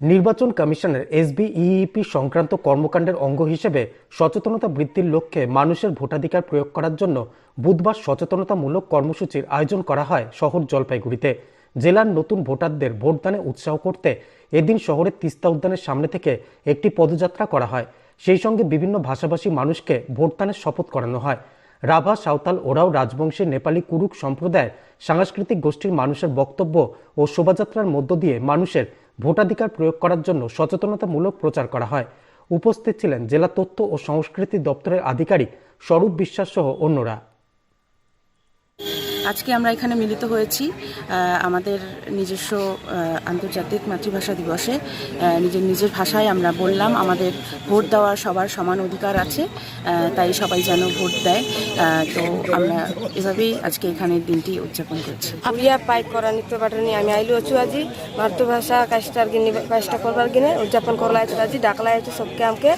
নির্বাচন কমিশনের এসবিইপি সংক্রান্ত কর্মকাণ্ডের অঙ্গ হিসেবে সচেতনতা বৃদ্ধির লক্ষ্যে মানুষের ভোটাধিকার প্রয়োগ করার জন্য বুধবার সচেতনতামূলক কর্মসূচির আয়োজন করা হয় শহর জলপাইগুড়িতে। জেলার নতুন ভোটারদের ভোটদানে উৎসাহ করতে এদিন শহরের তিস্তা উদ্যানের সামনে থেকে একটি পদযাত্রা করা হয়। সেই সঙ্গে বিভিন্ন ভাষাভাষী মানুষকে ভোটদানের শপথ করানো হয়। রাভা, সাঁওতাল ওরাও রাজবংশী নেপালি কুরুক সম্প্রদায়ের সাংস্কৃতিক গোষ্ঠীর মানুষের বক্তব্য ও শোভাযাত্রার মধ্য দিয়ে মানুষের ভোটাধিকার প্রয়োগ করার জন্য সচেতনতামূলক প্রচার করা হয়। উপস্থিত ছিলেন জেলা তথ্য ও সংস্কৃতি দপ্তরের আধিকারিক স্বরূপ বিশ্বাস সহ অন্যরা। আজকে আমরা এখানে মিলিত হয়েছি আমাদের নিজস্ব আন্তর্জাতিক মাতৃভাষা দিবসে। নিজের নিজের ভাষায় আমরা বললাম, আমাদের ভোট দেওয়ার সবার সমান অধিকার আছে তাই সবাই যেন ভোট দেয়। তো আমরা এভাবেই আজকে এখানে দিনটি উদযাপন করছি। আমি পাই করা নিত্য পাঠানি আমি আইলু আছু আজি মাতৃভাষা কাজটা কাজটা করবার গিনে উদযাপন করলাই আছে আজি ডাকলাই আছে সবকে আমাকে।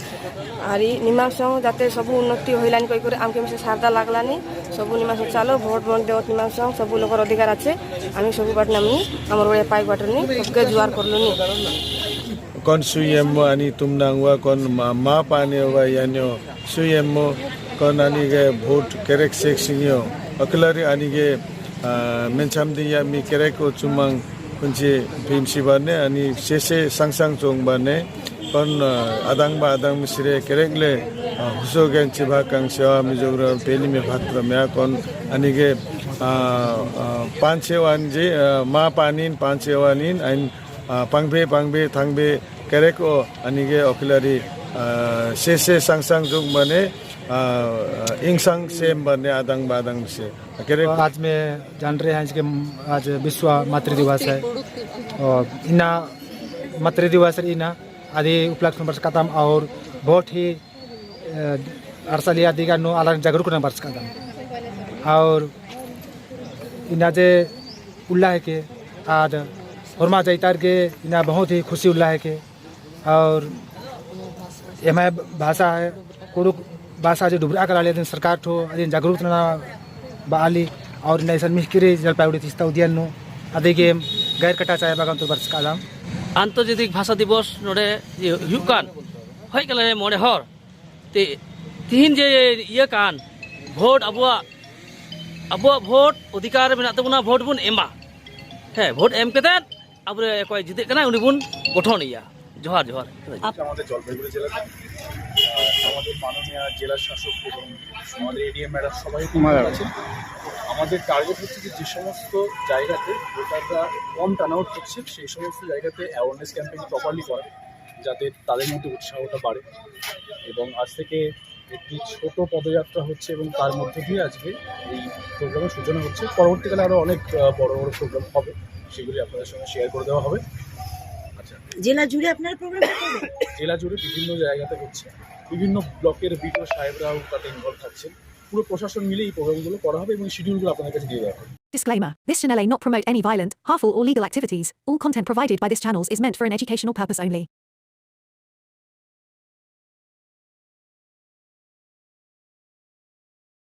আর নিমাস যাতে সবু উন্নতি হইলানি কই করে আমকে মিশে সারদা লাগলানি সবু নিমাস চালো ভোট ভোট দেওয়াত নিমাস সবু লোকের অধিকার আছে আমি সবু বাট নামনি আমার ওড়িয়া পাইক বাটনি সবকে জুয়ার করলুনি kon suyemmo ani tumnangwa kon ma ma pane wa yanyo suyemmo kon ani ge vote kerek seksingyo aklari ani ge mencham di ya mi kerek o chumang kunchi bhimsi bane ani sese sangsang chong bane पण 아당바 아당 미시레 케렉레 후소겐 지바강 세와 미조그라 벨리메 파트라 메아콘 아니게 판체완지 마파닌 판체완인 아인 방베 방베 당베 케렉오 아니게 오클라리 세세 상상 중만에 इंगसंग same बने आदंग बादंग से तो आज में जान रहे हैं कि आज विश्व मातृ दिवस है और इना मातृ दिवस इना आदि उपलक्ष्य में का था और बहुत ही अरसली आदि का नो अलग जागरूक वर्ष बरस कदम और इना जे उल्लाह के, आज हरमा जैतार के इना बहुत ही खुशी उल्लाह के, और एम भाषा है, कुरुक भाषा जो डुबरा करा लेते सरकार ठो अदीन जागरूक ना बाली, और नैसन मिहकिरी जलपाईगुड़ी तीस्ता उद्यान नो अदे के गैर कटा चाहे बागान तो बरस कदम আন্তর্জাতিক ভাষা দিবস নোডে হুকান হয়ে গেলে মনে হর তে তিন যে ইয়ে কান ভোট আবুয়া আবুয়া ভোট অধিকার মেনা তাবুনা ভোট বুন এমা। হ্যাঁ ভোট এম কে আবার কয় জিতে কেন উনি বুন গঠন ইয়া। জহার জহার আচ্ছা, আমাদের জলপাইগুড়ি জেলা আমাদের মাননীয় জেলা শাসক এবং আমাদের এডিএম ম্যাডাম সবাই আমাদের টার্গেট হচ্ছে যে যে সমস্ত জায়গাতে ভোটাররা কম টার্নআউট হচ্ছে সেই সমস্ত জায়গাতে অ্যাওয়ারনেস ক্যাম্পেইন প্রপারলি করা যাতে তাদের মধ্যে উৎসাহটা বাড়ে। এবং আজ থেকে একটি ছোট পদযাত্রা হচ্ছে এবং তার মধ্যে দিয়ে আজকে এই প্রোগ্রামের সূচনা হচ্ছে। পরবর্তীকালে আরও অনেক বড় বড় প্রোগ্রাম হবে সেগুলি আপনাদের সঙ্গে শেয়ার করে দেওয়া হবে। আচ্ছা। জেলা জুড়ে আপনার প্রোগ্রাম জেলা জুড়ে বিভিন্ন জায়গাতে হচ্ছে। বিভিন্ন ব্লকের বিডিও সাহেবরাও তাতে ইনভলভ থাকছেন। পুরো প্রশাসন মিলে এই প্রোগ্রামগুলো করা হবে এবং শিডিউলগুলো আপনাদের কাছে দিয়ে দেওয়া হবে Disclaimer This channel may not promote any violent, harmful, or legal activities. All content provided by this channel is meant for an educational purpose only.